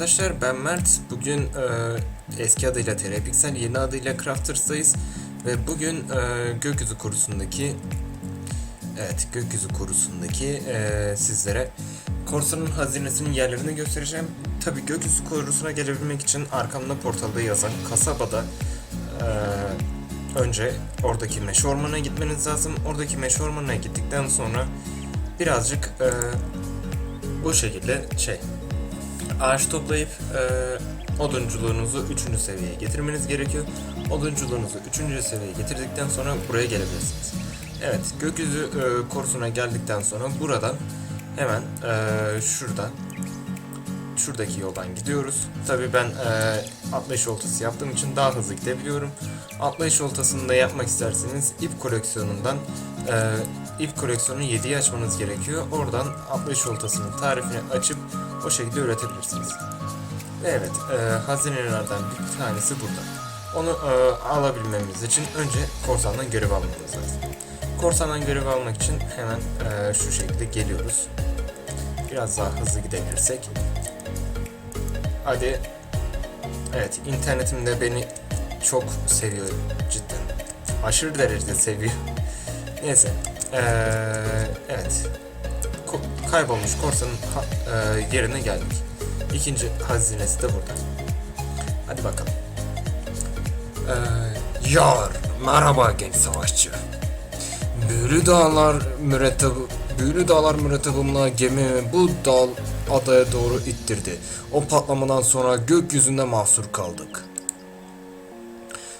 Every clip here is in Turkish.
Arkadaşlar ben Mert. Bugün e, eski adıyla Terapixel, yeni adıyla Crafters'tayız. Ve bugün e, gökyüzü korusundaki Evet gökyüzü korusundaki e, sizlere korsanın hazinesinin yerlerini göstereceğim. Tabi gökyüzü korusuna gelebilmek için arkamda portalda yazan kasabada e, önce oradaki meşe ormanına gitmeniz lazım. Oradaki meşe ormanına gittikten sonra birazcık e, bu şekilde şey ağaç toplayıp e, odunculuğunuzu 3. seviyeye getirmeniz gerekiyor. Odunculuğunuzu 3. seviyeye getirdikten sonra buraya gelebilirsiniz. Evet, gökyüzü e, korusuna geldikten sonra buradan hemen e, şuradan şuradaki yoldan gidiyoruz. Tabi ben e, atlayış oltası yaptığım için daha hızlı gidebiliyorum. Atlayış oltasını da yapmak isterseniz ip koleksiyonundan e, ip koleksiyonu 7'yi açmanız gerekiyor. Oradan atlayış oltasının tarifini açıp o şekilde üretebilirsiniz. Evet, e, hazinelerden bir tanesi burada. Onu e, alabilmemiz için önce korsandan görev almamız lazım. Korsandan görev almak için hemen e, şu şekilde geliyoruz. Biraz daha hızlı gidebilirsek. Hadi. Evet, internetim de beni çok seviyor cidden. Aşırı derecede seviyor. Neyse. Ee, evet. Kaybolmuş korsanın e, yerine geldik. İkinci hazinesi de burada. Hadi bakalım. Ee, yar, merhaba genç savaşçı. Büyülü dağlar müretteb Büyülü dağlar mürettebimle gemimi bu dal adaya doğru ittirdi. O patlamadan sonra gökyüzünde mahsur kaldık.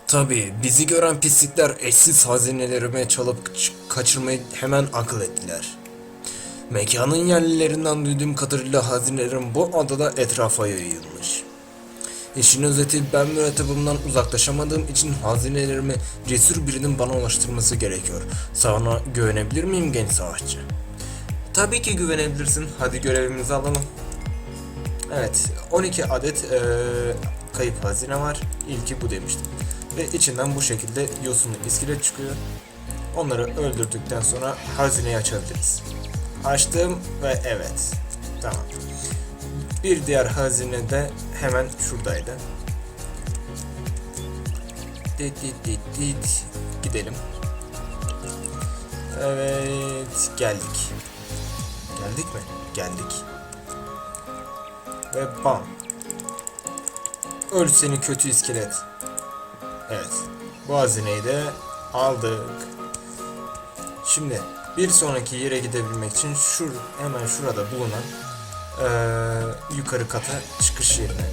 Tabii bizi gören pislikler eşsiz hazinelerimi çalıp kaçırmayı hemen akıl ettiler. Mekanın yerlilerinden duyduğum kadarıyla hazinelerim bu adada etrafa yayılmış. İşin özeti ben mürettebimden uzaklaşamadığım için hazinelerimi cesur birinin bana ulaştırması gerekiyor. Sana güvenebilir miyim genç savaşçı? Tabii ki güvenebilirsin. Hadi görevimizi alalım. Evet, 12 adet eee, kayıp hazine var. İlki bu demiştim. Ve içinden bu şekilde yosunlu iskelet çıkıyor. Onları öldürdükten sonra hazineyi açabiliriz. Açtım ve evet. Tamam. Bir diğer hazine de hemen şuradaydı. Dit. Gidelim. Evet, geldik. Geldik mi? Geldik. Ve bam. Öl seni kötü iskelet. Evet. Bu hazineyi de aldık. Şimdi bir sonraki yere gidebilmek için şur hemen şurada bulunan eee, yukarı kata çıkış yerine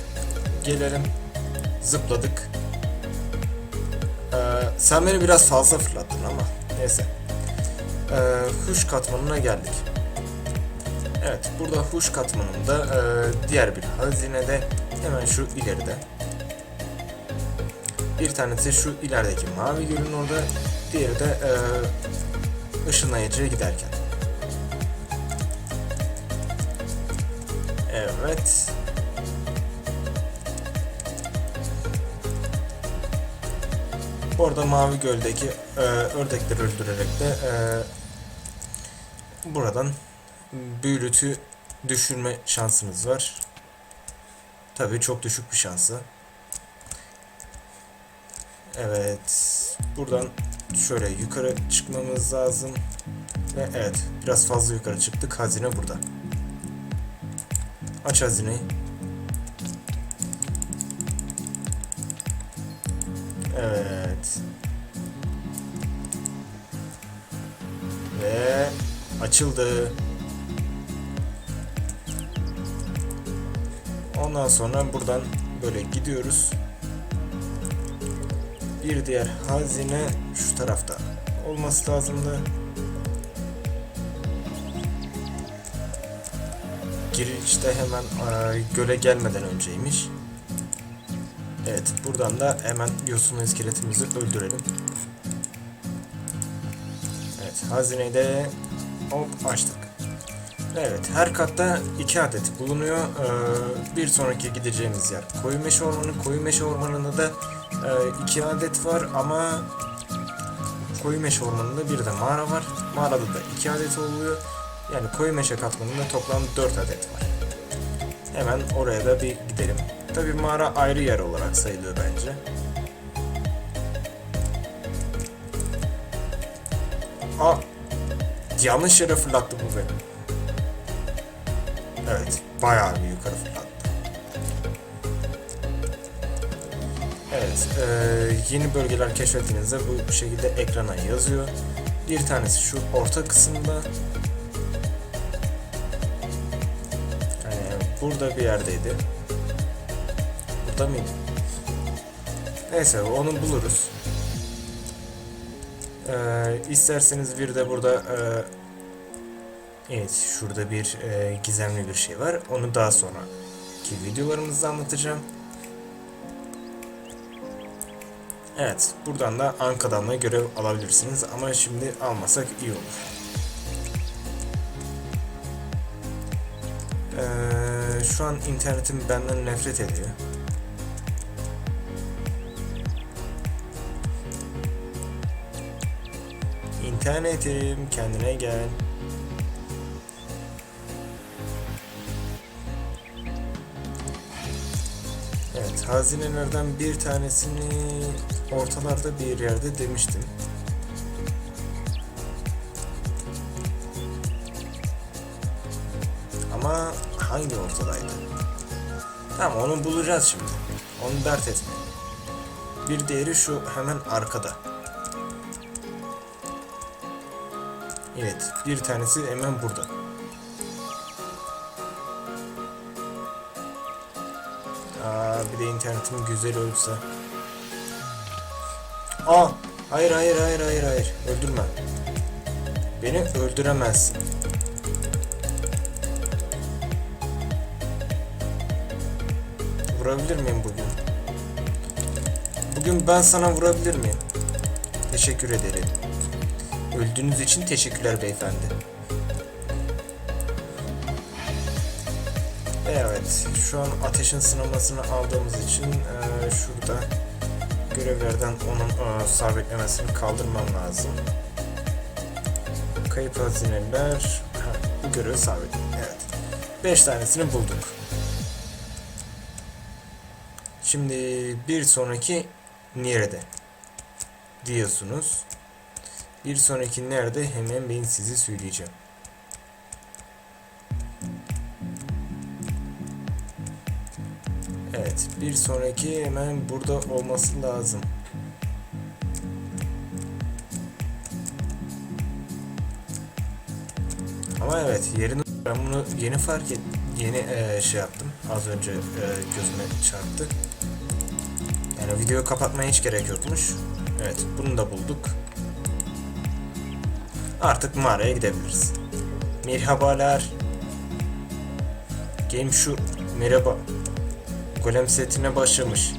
gelelim. Zıpladık. Eee, sen beni biraz fazla fırlattın ama neyse. Eee huş katmanına geldik. Evet, burada huş katmanında eee, diğer bir hazinede hemen şu ileride. Bir tanesi şu ilerideki mavi gölün orada, diğeri de eee ışınlayıcıya giderken. Evet. Orada Mavi Göl'deki e, ördekleri öldürerek de e, buradan büyülütü düşürme şansınız var. Tabii çok düşük bir şansı. Evet. Buradan şöyle yukarı çıkmamız lazım. Ve evet. Biraz fazla yukarı çıktık. Hazine burada. Aç hazineyi. Evet. Ve açıldı. Ondan sonra buradan böyle gidiyoruz. Bir diğer hazine şu tarafta olması lazımdı. Girişte hemen e, göle gelmeden önceymiş. Evet buradan da hemen yosunlu iskeletimizi öldürelim. Evet hazineyi de hop açtık. Evet her katta iki adet bulunuyor. Ee, bir sonraki gideceğimiz yer koyu meşe ormanı. Koyu meşe ormanında da e, iki adet var ama koyu meşe ormanında bir de mağara var. Mağarada da iki adet oluyor. Yani koyu meşe katmanında toplam 4 adet var. Hemen oraya da bir gidelim. Tabi mağara ayrı yer olarak sayılıyor bence. Aa, yanlış yere fırlattı bu beni. Evet, bayağı bir yukarı fırlattı. Evet, eee, yeni bölgeler keşfettiğinizde bu şekilde ekrana yazıyor. Bir tanesi şu orta kısımda. Yani burada bir yerdeydi. Burada mıydı? Neyse onu buluruz. Ee, isterseniz bir de burada e, evet şurada bir e, gizemli bir şey var. Onu daha sonra ki videolarımızda anlatacağım. Evet, buradan da Anka'dan da görev alabilirsiniz ama şimdi almasak iyi olur. Ee, şu an internetim benden nefret ediyor. İnternetim kendine gel. Evet, hazinelerden bir tanesini ortalarda bir yerde demiştim. Ama hangi ortadaydı? Tamam onu bulacağız şimdi. Onu dert etme. Bir diğeri şu hemen arkada. Evet, bir tanesi hemen burada. Aa, bir de internetim güzel olsa. Hayır hayır hayır hayır hayır. Öldürme. Beni öldüremezsin. Vurabilir miyim bugün? Bugün ben sana vurabilir miyim? Teşekkür ederim. Öldüğünüz için teşekkürler beyefendi. Evet, şu an ateşin sınamasını aldığımız için eee, şurada görevlerden onun eee, sabitlemesini kaldırmam lazım. Kayıp hazineler, ha, bu görevi sabit. Evet, 5 tanesini bulduk. Şimdi bir sonraki nerede diyorsunuz. Bir sonraki nerede hemen ben size söyleyeceğim. Evet, bir sonraki hemen burada olması lazım. Ama evet, yerini ben bunu yeni fark et, yeni eee, şey yaptım. Az önce eee, gözüme çarptı. Yani videoyu kapatmaya hiç gerek yokmuş. Evet, bunu da bulduk. Artık mağaraya gidebiliriz. Merhabalar. Game şu merhaba. Golem setine başlamış.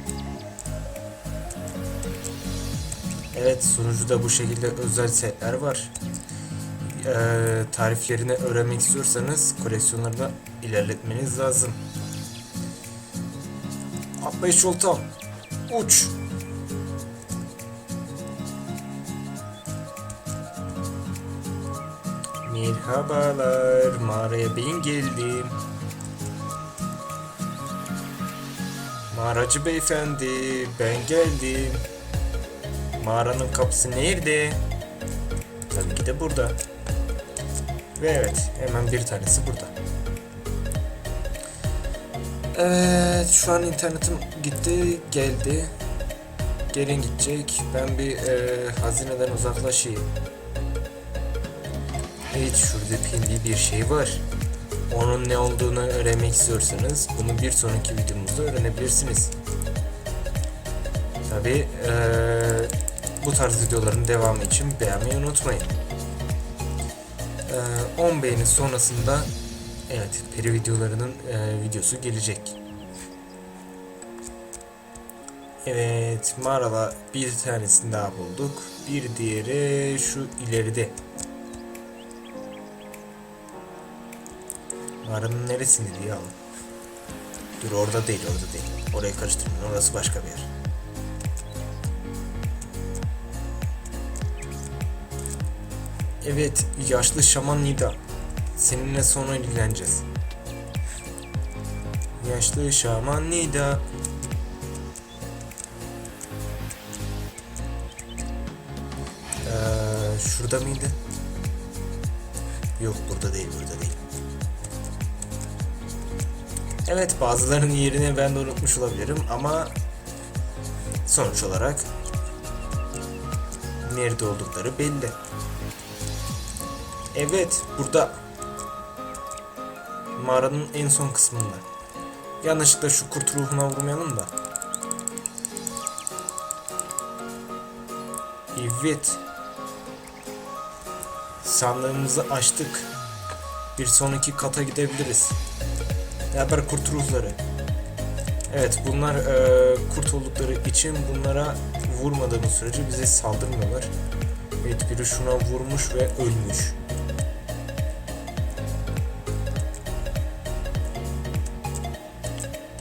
Evet sunucuda bu şekilde özel setler var. Ee, tariflerini öğrenmek istiyorsanız koleksiyonlarını ilerletmeniz lazım. Atlayış yoltam. Uç. Merhabalar, mağaraya ben geldim. Mağaracı beyefendi, ben geldim. Mağaranın kapısı nerede? Tabii ki de burada. Ve evet, hemen bir tanesi burada. Evet, şu an internetim gitti, geldi. Gelin gidecek. Ben bir e, hazineden uzaklaşayım. Evet, şurada pilli bir şey var. Onun ne olduğunu öğrenmek istiyorsanız bunu bir sonraki videomuzda öğrenebilirsiniz. Tabi eee, bu tarz videoların devamı için beğenmeyi unutmayın. Eee, 10 beğeni sonrasında evet peri videolarının eee, videosu gelecek. Evet mağarada bir tanesini daha bulduk. Bir diğeri şu ileride. Mağaranın neresinde diye alın. Dur orada değil orada değil. Orayı karıştırmayın orası başka bir yer. Evet yaşlı şaman Nida. Seninle sonra ilgileneceğiz. Yaşlı şaman Nida. Ee, şurada mıydı? Yok burada değil burada değil. Evet bazılarının yerini ben de unutmuş olabilirim ama sonuç olarak nerede oldukları belli. Evet burada mağaranın en son kısmında. Yanlışlıkla şu kurt ruhuna vurmayalım da. Evet. Sandığımızı açtık. Bir sonraki kata gidebiliriz. Beraber kurt ruhları. Evet bunlar e, kurt oldukları için bunlara vurmadığımız sürece bize saldırmıyorlar. Evet biri şuna vurmuş ve ölmüş.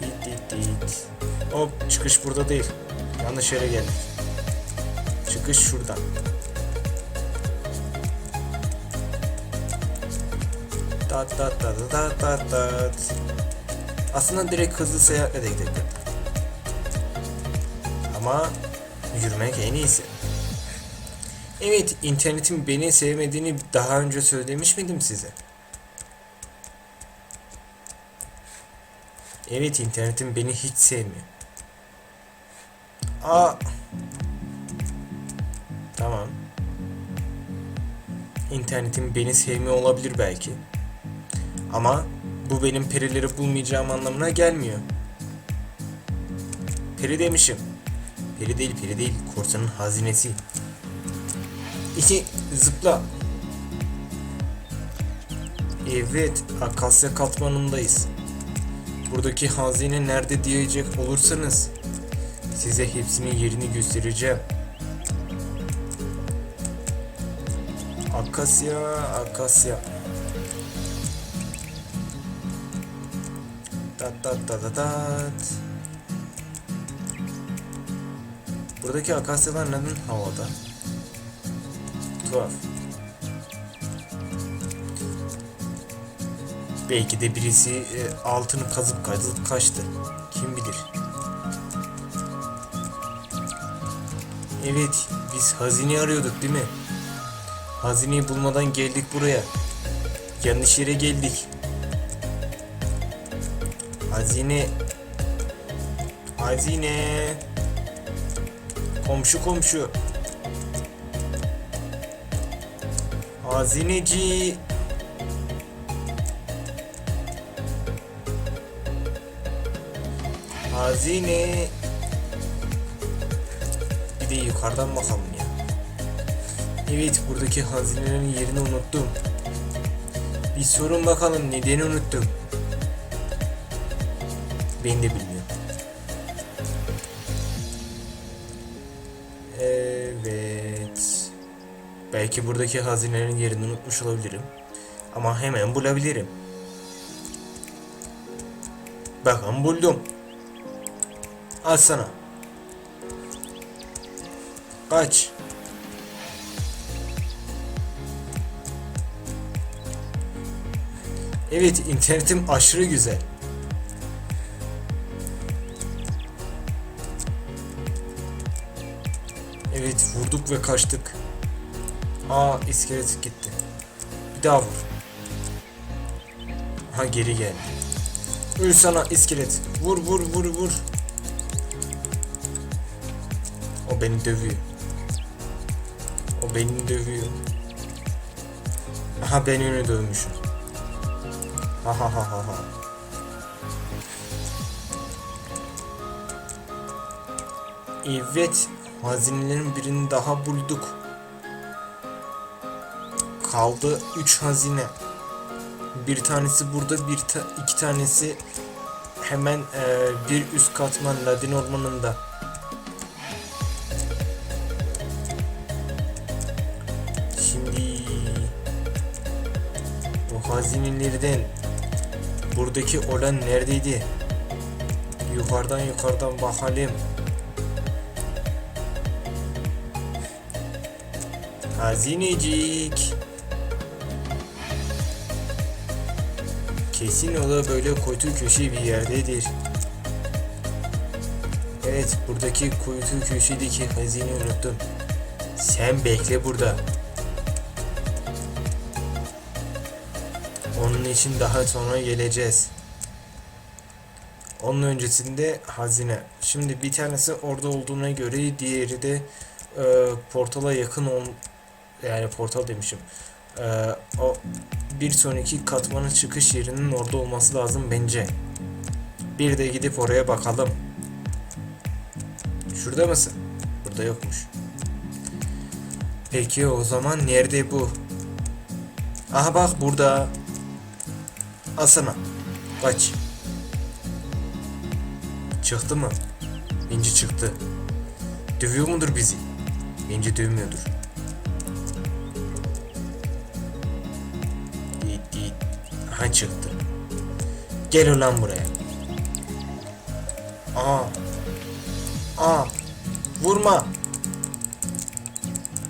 Dit dit dit. Hop çıkış burada değil. Yanlış yere geldik. Çıkış şuradan. Tat tat tat tat tat tat. Aslında direkt hızlı seyahatle de gidebilirdim. Ama yürümek en iyisi. Evet, internetin beni sevmediğini daha önce söylemiş miydim size? Evet, internetin beni hiç sevmiyor. Aa. Tamam. İnternetin beni sevmiyor olabilir belki. Ama bu benim perileri bulmayacağım anlamına gelmiyor. Peri demişim. Peri değil, peri değil. Korsanın hazinesi. İki, zıpla. Evet, Akasya katmanındayız. Buradaki hazine nerede diyecek olursanız size hepsinin yerini göstereceğim. Akasya, Akasya. Tat tat tat tat. Buradaki akasyalar neden havada? Tuhaf. Belki de birisi e, altını kazıp kazıp kaçtı. Kim bilir. Evet, biz hazine arıyorduk değil mi? Hazineyi bulmadan geldik buraya. Yanlış yere geldik. Hazine. Hazine. Komşu komşu. Hazineci. Hazine. Bir de yukarıdan bakalım ya. Evet buradaki hazinelerin yerini unuttum. Bir sorun bakalım nedeni unuttum. Ben de bilmiyorum. Evet. Belki buradaki hazinelerin yerini unutmuş olabilirim. Ama hemen bulabilirim. Bakın buldum. Al sana. Kaç. Evet internetim aşırı güzel. Vurduk ve kaçtık. Aa iskelet gitti. Bir daha vur. Ha geri geldi. Öl sana iskelet. Vur vur vur vur. O beni dövüyor. O beni dövüyor. Aha ben onu dövmüşüm. Ha ha ha ha ha. Evet, hazinelerin birini daha bulduk. Kaldı 3 hazine. Bir tanesi burada, bir ta iki tanesi hemen e, bir üst katman Ladin Ormanı'nda. Şimdi o hazinelerden buradaki olan neredeydi? Yukarıdan yukarıdan bakalım. Hazinecik. Kesin o da böyle kuytu köşe bir yerdedir. Evet buradaki kuytu köşedeki hazineyi unuttum. Sen bekle burada. Onun için daha sonra geleceğiz. Onun öncesinde hazine. Şimdi bir tanesi orada olduğuna göre diğeri de e, portala yakın yani portal demişim. E, o bir sonraki katmanın çıkış yerinin orada olması lazım bence. Bir de gidip oraya bakalım. Şurada mısın? Burada yokmuş. Peki o zaman nerede bu? Aha bak burada. Asana. Kaç. Çıktı mı? İnci çıktı. Dövüyor mudur bizi? İnci dövmüyordur. Çıktı. Gel ulan buraya. Aa. Aa. Vurma.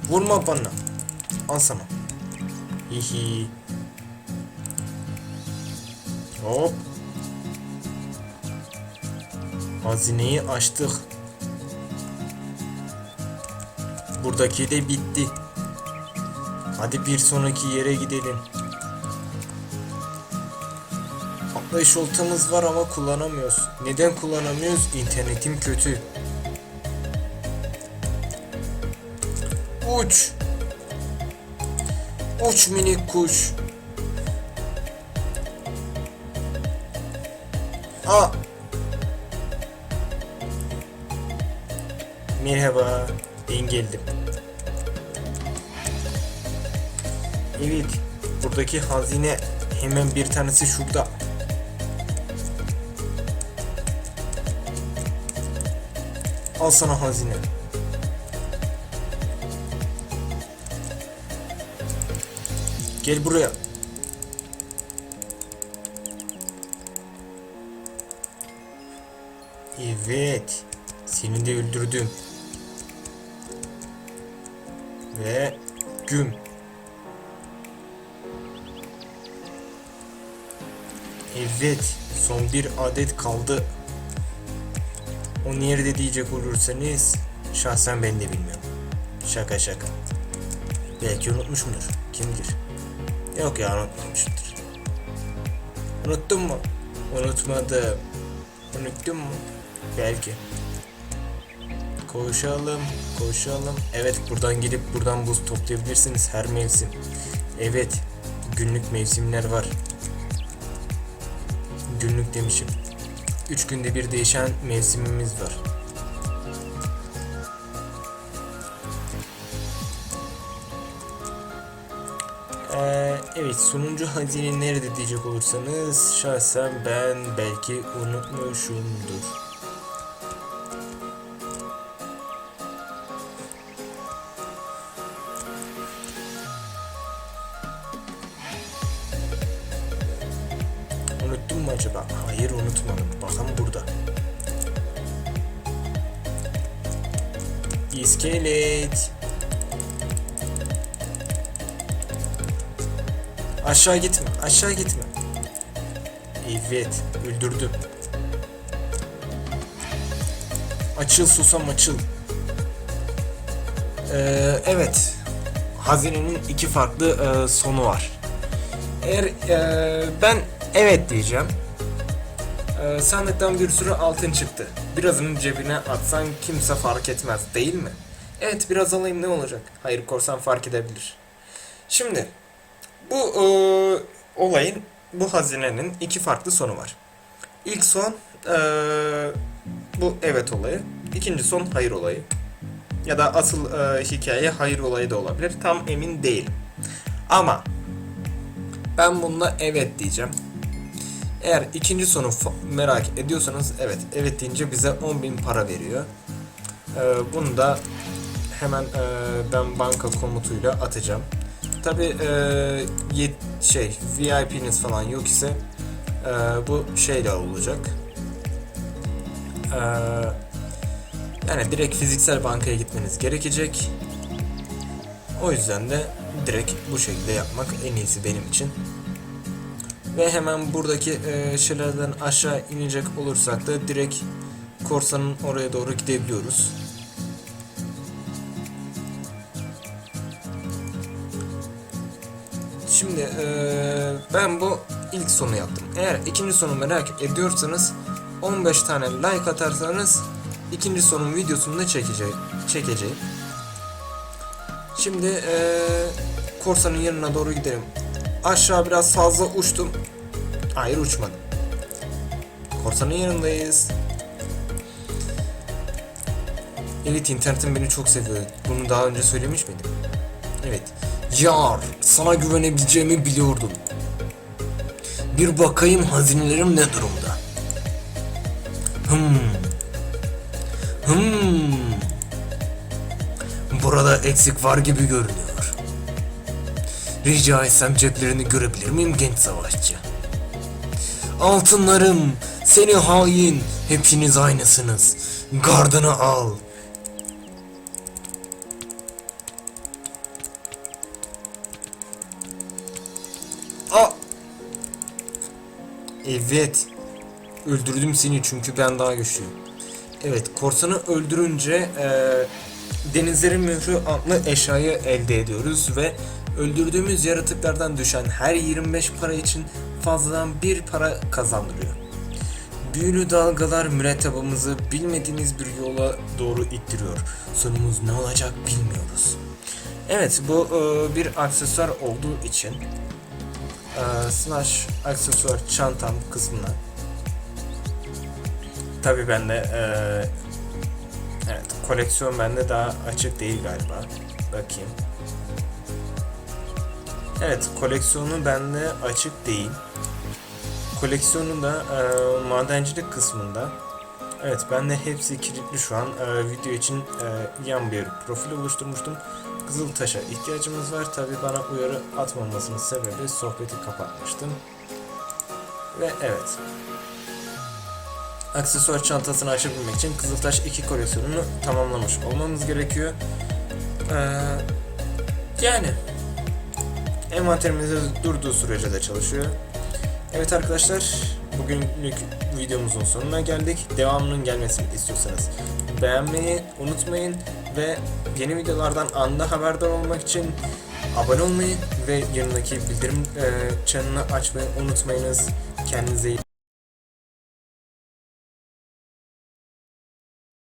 Vurma bana. Al sana. Hihi. Hop. Hazineyi açtık. Buradaki de bitti. Hadi bir sonraki yere gidelim. Atlayış oltamız var ama kullanamıyoruz. Neden kullanamıyoruz? İnternetim kötü. Uç. Uç minik kuş. Aa. Merhaba. Ben geldim. Evet. Buradaki hazine hemen bir tanesi şurada. Al sana hazine. Gel buraya. Evet. Seni de öldürdüm. Ve güm. Evet. Son bir adet kaldı. O nerede diyecek olursanız şahsen ben de bilmiyorum. Şaka şaka. Belki unutmuşumdur. Kim bilir. Yok ya unutmamışımdır. Unuttun mu? Unutmadım. Unuttun mu? Belki. Koşalım, koşalım. Evet buradan gidip buradan buz toplayabilirsiniz her mevsim. Evet, günlük mevsimler var. Günlük demişim. 3 günde bir değişen mevsimimiz var. Ee, evet sonuncu hazine nerede diyecek olursanız şahsen ben belki unutmuşumdur. Mu acaba? Hayır unutmadım. Bakın burada. İskelet. Aşağı gitme. Aşağı gitme. Evet. Öldürdüm. Açıl susam açıl. Ee, evet. Hazinenin iki farklı e, sonu var. Eğer e, ben evet diyeceğim. E, sandıktan bir sürü altın çıktı. Birazını cebine atsan kimse fark etmez değil mi? Evet biraz alayım ne olacak? Hayır korsan fark edebilir. Şimdi bu e, olayın, bu hazinenin iki farklı sonu var. İlk son e, bu evet olayı. İkinci son hayır olayı. Ya da asıl e, hikaye hayır olayı da olabilir. Tam emin değilim. Ama ben bununla evet diyeceğim. Eğer ikinci sonu merak ediyorsanız evet. Evet deyince bize 10.000 para veriyor. Ee, bunu da hemen e, ben banka komutuyla atacağım. Tabi e, şey VIP'niz falan yok ise e, bu şeyle olacak. E, yani direkt fiziksel bankaya gitmeniz gerekecek. O yüzden de direkt bu şekilde yapmak en iyisi benim için. Ve hemen buradaki e, şeylerden aşağı inecek olursak da direkt korsanın oraya doğru gidebiliyoruz. Şimdi eee, ben bu ilk sonu yaptım. Eğer ikinci sonu merak ediyorsanız 15 tane like atarsanız ikinci sonun videosunu da çekeceğim. çekeceğim. Şimdi eee, korsanın yanına doğru gidelim. Aşağı biraz fazla uçtum. Hayır uçmadım. Korsanın yanındayız. Evet internetim beni çok seviyor. Bunu daha önce söylemiş miydim? Evet. Yar, sana güvenebileceğimi biliyordum. Bir bakayım hazinelerim ne durumda. Hmm. Hmm. Burada eksik var gibi görünüyor. Rica etsem ceplerini görebilir miyim genç savaşçı? Altınlarım, seni hain, hepiniz aynısınız. Gardını al. Aa! Evet. Öldürdüm seni çünkü ben daha güçlüyüm. Evet, korsanı öldürünce eee denizlerin mührü adlı eşyayı elde ediyoruz ve öldürdüğümüz yaratıklardan düşen her 25 para için fazladan bir para kazandırıyor. Büyülü dalgalar mürettebamızı bilmediğimiz bir yola doğru ittiriyor. Sonumuz ne olacak bilmiyoruz. Evet, bu eee, bir aksesuar olduğu için e, slash aksesuar çantam kısmına tabi bende e, evet koleksiyon bende daha açık değil galiba bakayım evet koleksiyonu bende açık değil koleksiyonu da e, madencilik kısmında Evet ben de hepsi kilitli şu an. E, video için e, yan bir profil oluşturmuştum. Kızıl taşa ihtiyacımız var. Tabi bana uyarı atmamasının sebebi sohbeti kapatmıştım. Ve evet. Aksesuar çantasını açabilmek için Kızıltaş 2 koleksiyonunu tamamlamış olmamız gerekiyor. Ee, yani envanterimizde durduğu sürece de çalışıyor. Evet arkadaşlar, bugünlük videomuzun sonuna geldik. Devamının gelmesini istiyorsanız beğenmeyi unutmayın ve yeni videolardan anında haberdar olmak için abone olmayı ve yanındaki bildirim e, çanını açmayı unutmayınız. Kendinize iyi